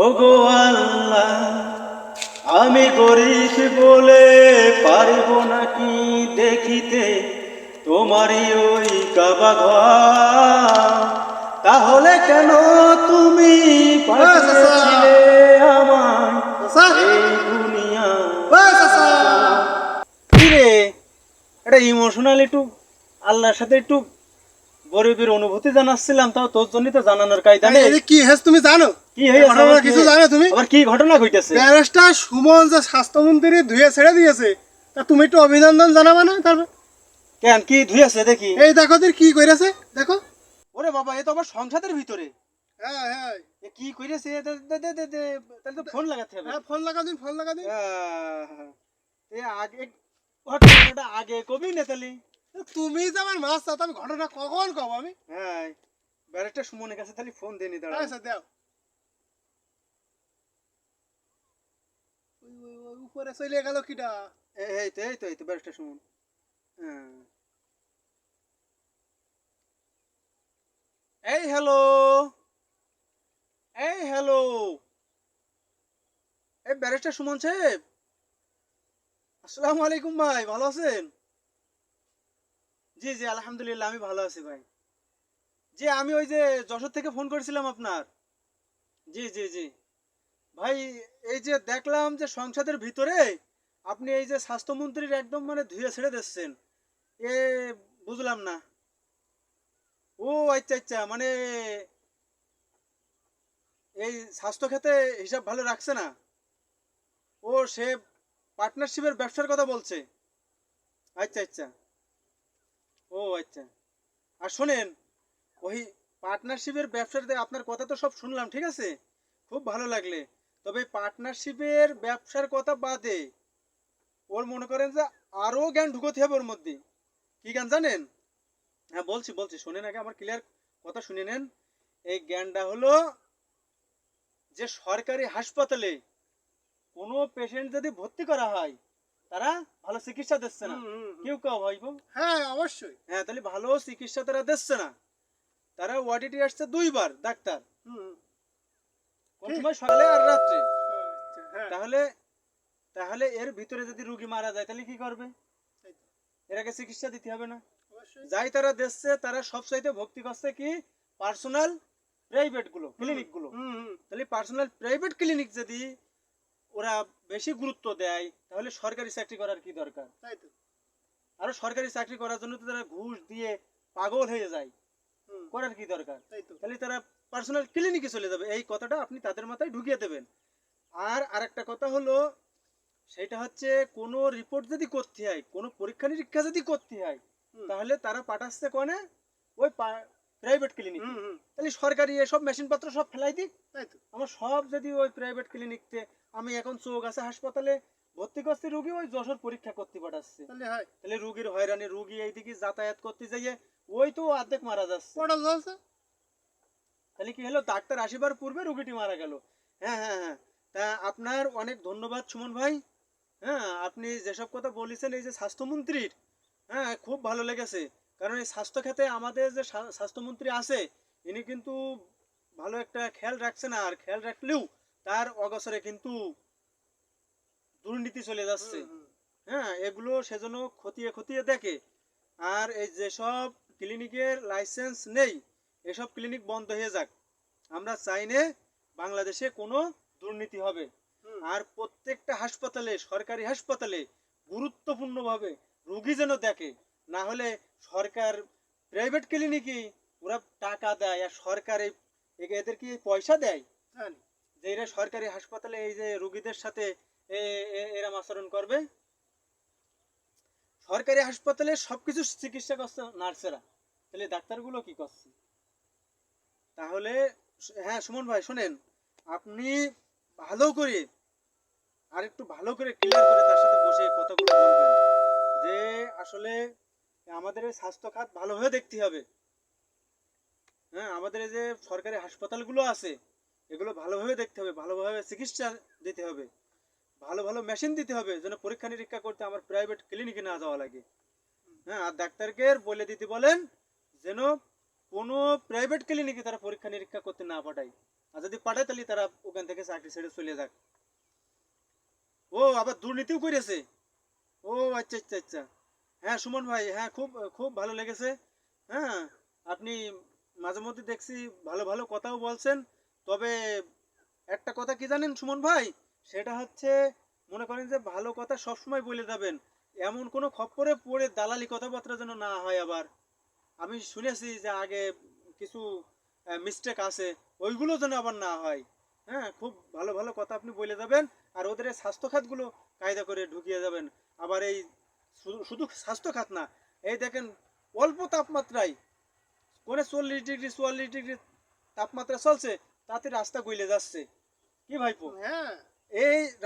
ওগো আল্লাহ আমি গরিব বলে পারিব নাকি দেখিতে? তোমারই ওই কাবা তাহলে কেন তুমি পাঠিয়েছিলে আমায় এই দুনিয়া? কিরে এটা ইমোশনাল একটু আল্লাহর সাথে একটু গরিবের অনুভূতি জানাচ্ছিলাম তাও তোর জন্যই তো জানানোর কায়দা নেই। কি হেস তুমি জানো? কি ঘটনা কিছু জানো তুমি? আবার কি ঘটনা ঘটেছে? ব্যারিস্টার সুমন যে স্বাস্থ্যমন্ত্রী ধুয়ে ছেড়ে দিয়েছে তা তুমি একটু অভিনন্দন জানাবে না তারপর কেন? কি ধুয়েছে? দেখি। এই দেখো তোর কি করেছে দেখো। ওরে বাবা এ তো আবার সংসারের ভিতরে। হ্যাঁ হ্যাঁ। এ কি করেছে এ দে- দে- দে- দে- তাহলে তো ফোন লাগাতে হবে। হ্যাঁ ফোন লাগা দিন ফোন লাগা দিন। আহ, এ আগে ঘটনাটা আগে কবি না তাহলে। তুমি যে আমার মাছ চাও আমি ঘটনা কখন কব আমি? হ্যাঁ ব্যারেকটা সুমনের কাছে তাহলে ফোন দেনি দাঁড়া আচ্ছা দাও। উপরে চলে গেল কিটা এই তো এই তো এই তো ব্যারেকটা সুমন। হ্যাঁ। এই হ্যালো এই হ্যালো এই ব্যারিস্টার সুমন সাহেব। আসসালামু আলাইকুম ভাই ভালো আছেন? জি জি, আলহামদুলিল্লাহ, আমি ভালো আছি ভাই। জি, আমি ওই যে যশোর থেকে ফোন করেছিলাম আপনার। জি জি জি। ভাই, এই যে দেখলাম যে সংসদের ভিতরে আপনি এই যে স্বাস্থ্যমন্ত্রীর একদম মানে ধুয়ে ছেড়ে দিচ্ছেন। এ, বুঝলাম না। ও আচ্ছা আচ্ছা মানে এই স্বাস্থ্য খাতে হিসাব ভালো রাখছে না। ও, সে পার্টনারশিপের ব্যবসার কথা বলছে। আচ্ছা আচ্ছা। ও আচ্ছা। আর শোনেন, ওই পার্টনারশিপের ব্যবসাতে আপনার কথা তো সব শুনলাম, ঠিক আছে? খুব ভালো লাগলে। তবে পার্টনারশিপের ব্যবসার কথা বাদে, ওর মনে করেন যে আরও জ্ঞান ঢুকোতে হবে ওর মধ্যে। কি জ্ঞান জানেন? হ্যাঁ বলছি বলছি, শোনেন আগে আমার ক্লিয়ার কথা শুনে নেন। এই জ্ঞানটা হলো যে সরকারি হাসপাতালে কোনো পেশেন্ট যদি ভর্তি করা হয় তারা ভালো চিকিৎসা দিচ্ছে না। কেউ কেউ ভাইব হ্যাঁ অবশ্যই। হ্যাঁ তাহলে ভালো চিকিৎসা তারা দিচ্ছে না। তারা ওয়াডিটি আসছে দুইবার ডাক্তার। কোন সময় সকালে আর রাত্রে। আচ্ছা, হ্যাঁ। তাহলে তাহলে এর ভিতরে যদি রুগী মারা যায় তাহলে কি করবে? এর আগে চিকিৎসা দিতে হবে না। অবশ্যই। যাই তারা দেখছে তারা সব চাইতে ভক্তি করছে কি? পার্সোনাল প্রাইভেটগুলো ক্লিনিকগুলো তাহলে পার্সোনাল প্রাইভেট ক্লিনিক যদি ওরা বেশি গুরুত্ব দেয় তাহলে সরকারি চাকরি করার কি দরকার? তাই তো। আরও সরকারি চাকরি করার জন্য তো তারা ঘুষ দিয়ে পাগল হয়ে যায়। করার কি দরকার? তাই তো। তাহলে তারা পার্সোনাল ক্লিনিকে চলে যাবে। এই কথাটা আপনি তাদের মাথায় ঢুকিয়ে দেবেন। আর আরেকটা কথা হলো সেটা হচ্ছে কোনো রিপোর্ট যদি করতে হয় কোনো পরীক্ষা নিরীক্ষা যদি করতে হয় তাহলে তারা পাঠাচ্ছে কনে? ওই প্রাইভেট ক্লিনিক তাহলে সরকারি এসব মেশিনপত্র সব ফেলাই তো। আমার সব যদি ওই প্রাইভেট ক্লিনিকতে আমি এখন চোখ আছে হাসপাতালে ভর্তি করছি রুগী ওই যশোর পরীক্ষা করতে পাঠাচ্ছে। তাহলে হয়। তাহলে রুগীর হয়রানি রুগী এইদিকে যাতায়াত করতে যাইয়ে ওই তো অর্ধেক মারা যাচ্ছে। তাহলে কি হলো? ডাক্তার আসিবার পূর্বে রুগীটি মারা গেল। হ্যাঁ হ্যাঁ হ্যাঁ। তা আপনার অনেক ধন্যবাদ সুমন ভাই। হ্যাঁ আপনি যেসব কথা বলেছেন এই যে স্বাস্থ্যমন্ত্রীর হ্যাঁ খুব ভালো লেগেছে। কারণ এই স্বাস্থ্য খাতে আমাদের যে স্বাস্থ্যমন্ত্রী আছে ইনি কিন্তু ভালো একটা খেয়াল রাখছে না আর খেয়াল রাখলেও তার অগসরে কিন্তু দুর্নীতি চলে যাচ্ছে। হ্যাঁ এগুলো সেজন্য খতিয়ে খতিয়ে দেখে। আর এই যেসব ক্লিনিকের লাইসেন্স নেই এসব ক্লিনিক বন্ধ হয়ে যাক। আমরা চাই না বাংলাদেশে কোনো দুর্নীতি হবে। আর প্রত্যেকটা হাসপাতালে সরকারি হাসপাতালে গুরুত্বপূর্ণভাবে রুগী যেন দেখে। না হলে সরকার প্রাইভেট ক্লিনিকে ওরা টাকা দেয় আর সরকার এই এদের কি পয়সা দেয়। যে এরা সরকারি হাসপাতালে এই যে রুগীদের সাথে এ- এ- এরম আচরণ করবে। সরকারি হাসপাতালে সবকিছু চিকিৎসা করছে নার্সেরা। তাহলে ডাক্তারগুলো কি করছে? তাহলে হ্যাঁ সুমন ভাই শোনেন আপনি ভালো করে আর একটু ভালো করে ক্লিয়ার করে তার সাথে বসে কথাগুলো বলবেন। যে আসলে আমাদের স্বাস্থ্য খাত ভালোভাবে দেখতে হবে। হ্যাঁ আমাদের যে সরকারি হাসপাতালগুলো আছে, এগুলো ভালোভাবে দেখতে হবে, ভালোভাবে চিকিৎসা দিতে হবে, ভালো ভালো মেশিন দিতে হবে যেন পরীক্ষা নিরীক্ষা করতে আমার প্রাইভেট ক্লিনিকে না যাওয়া লাগে। হ্যাঁ আর ডাক্তারকে বলে দিতে বলেন যেন কোনো প্রাইভেট ক্লিনিকে তারা পরীক্ষা নিরীক্ষা করতে না পাঠায়। আর যদি পাঠায় তাহলে তারা ওখান থেকে চাকরি ছেড়ে চলে যাক। ও, আবার দুর্নীতিও করেছে। ও আচ্ছা আচ্ছা আচ্ছা। হ্যাঁ সুমন ভাই হ্যাঁ খুব খুব ভালো লেগেছে। হ্যাঁ আপনি মাঝে মধ্যে দেখছি ভালো ভালো কথাও বলছেন। তবে একটা কথা কি জানেন সুমন ভাই? সেটা হচ্ছে, মনে করেন যে ভালো কথা সবসময় বলে যাবেন এমন কোনো খপ্পরে পড়ে দালালি কথাবার্তা যেন না হয় আবার। আমি শুনেছি যে আগে কিছু মিস্টেক আছে, ওইগুলো যেন আবার না হয়। হ্যাঁ খুব ভালো ভালো কথা আপনি বলে যাবেন আর ওদের স্বাস্থ্য খাতগুলো কায়দা করে ঢুকিয়ে যাবেন আবার এই শুধু- স্বাস্থ্য খাত না, এই দেখেন অল্প তাপমাত্রায় কোনে চল্লিশ ডিগ্রি, চুয়াল্লিশ ডিগ্রি তাপমাত্রা চলছে, তাতে রাস্তা গইলে যাচ্ছে। কি ভাইপো? হ্যাঁ।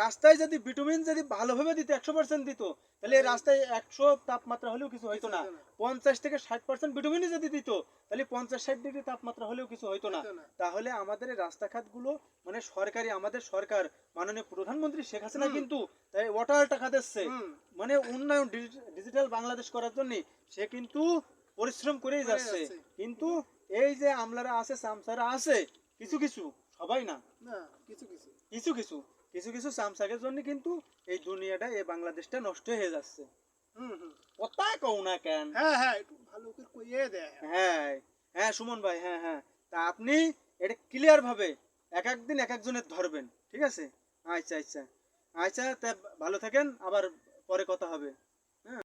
রাস্তায় যদি ভিটামিন যদি ভালোভাবে দিত একশো পার্সেন্ট দিত তাহলে এই রাস্তায় একশো তাপমাত্রা হলেও কিছু হইতো না। পঞ্চাশ থেকে ষাট পার্সেন্ট ভিটামিনই যদি দিত তাহলে পঞ্চাশ ষাট ডিগ্রি তাপমাত্রা হলেও কিছু হইতো না। তাহলে আমাদের রাস্তাঘাটগুলো মানে সরকারি আমাদের সরকার মাননীয় প্রধানমন্ত্রী শেখ হাসিনা কিন্তু তাই ওয়াটার টাকা দিচ্ছে মানে উন্নয়ন ডিজিটাল বাংলাদেশ করার জন্য সে কিন্তু পরিশ্রম করেই যাচ্ছে। কিন্তু এই যে আমলারা আছে সামসারা আছে কিছু কিছু সবাই না কিছু কিছু। কিছু কিছু। কিছু কিছু চামচাকের জন্য কিন্তু এই দুনিয়াটা এই বাংলাদেশটা নষ্ট হয়ে যাচ্ছে। হুম হুম। কথা কও না কেন? হ্যাঁ হ্যাঁ একটু ভালো করে কইয়ে দেয় হ্যাঁ হ্যাঁ সুমন ভাই হ্যাঁ হ্যাঁ। তা আপনি এটা ক্লিয়ার ভাবে এক একদিন এক একজনের ধরবেন ঠিক আছে? আচ্ছা আচ্ছা। আচ্ছা তা ভালো থাকেন আবার পরে কথা হবে।